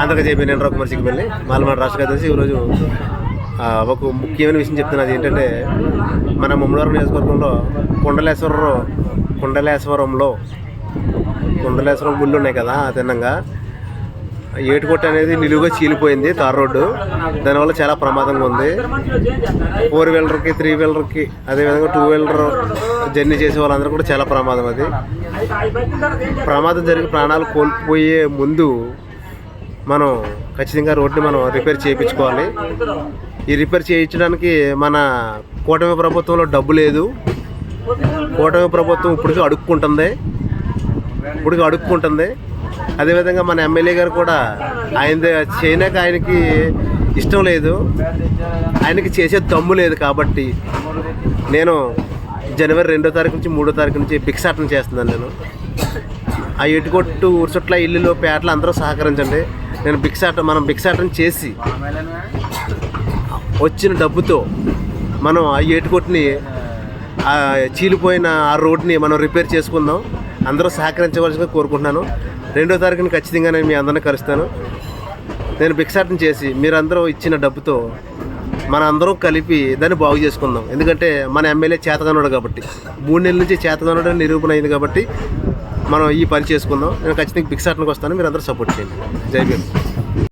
ఆంధ్రగా నేను కుమార్ సిగ్గిపల్లి మాలమాడ రాష్ట్ర కార్యదర్శి. ఈరోజు ఒక ముఖ్యమైన విషయం చెప్తున్నది ఏంటంటే మన ముమ్మడివరం నియోజకవర్గంలో కుండలేశ్వర కుండలేశ్వరంలో కుండలేశ్వరం గుళ్ళు ఉన్నాయి కదా తిన్నంగా ఏటుకొట్టు అనేది నిలువుగా చీలిపోయింది తార్ రోడ్డు. దానివల్ల చాలా ప్రమాదంగా ఉంది. ఫోర్ వీలర్కి త్రీ వీలర్కి అదేవిధంగా టూ వీలర్ జర్నీ చేసే వాళ్ళందరూ కూడా చాలా ప్రమాదం అది. ప్రమాదం జరిగి ప్రాణాలు కోల్పోయే ముందు మనం ఖచ్చితంగా రోడ్ని మనం రిపేర్ చేయించుకోవాలి. ఈ రిపేర్ చేయించడానికి మన కూటమి ప్రభుత్వంలో డబ్బు లేదు. కూటమి ప్రభుత్వం ఇప్పటికీ అడుక్కుంటుంది. ఇప్పటికీ అడుక్కుంటుంది. అదేవిధంగా మన ఎమ్మెల్యే గారు కూడా ఆయన చేయనాక ఆయనకి ఇష్టం లేదు. ఆయనకి చేసే దమ్ము లేదు కాబట్టి నేను జనవరి రెండో తారీఖు నుంచి మూడో తారీఖు నుంచి భిక్షాటన చేస్తున్నాను నేను. ఆ ఎటుకొట్టు ఊర్చుట్ల ఇల్లులో పేటలు అందరూ సహకరించండి. నేను భిక్షాట మనం భిక్షాటన చేసి వచ్చిన డబ్బుతో మనం ఆ ఏటుకొట్టిని చీలిపోయిన ఆ రోడ్ని మనం రిపేర్ చేసుకుందాం. అందరూ సహకరించవలసిందిగా కోరుకుంటున్నాను. రెండో తారీఖున ఖచ్చితంగా నేను మీ అందరిని కలుస్తాను. నేను భిక్షాటం చేసి మీరందరూ ఇచ్చిన డబ్బుతో మన అందరం కలిపి దాన్ని బాగు చేసుకుందాం. ఎందుకంటే మన ఎమ్మెల్యే చేతగానుడు కాబట్టి మూడు నెలల నుంచి చేతగానుడు నిరూపణ అయింది కాబట్టి మనం ఈ పని చేసుకుందాం. నేను ఖచ్చితంగా భిక్షాటనకు వస్తాను. మీరు అందరూ సపోర్ట్ చేయండి. జై భీమ్.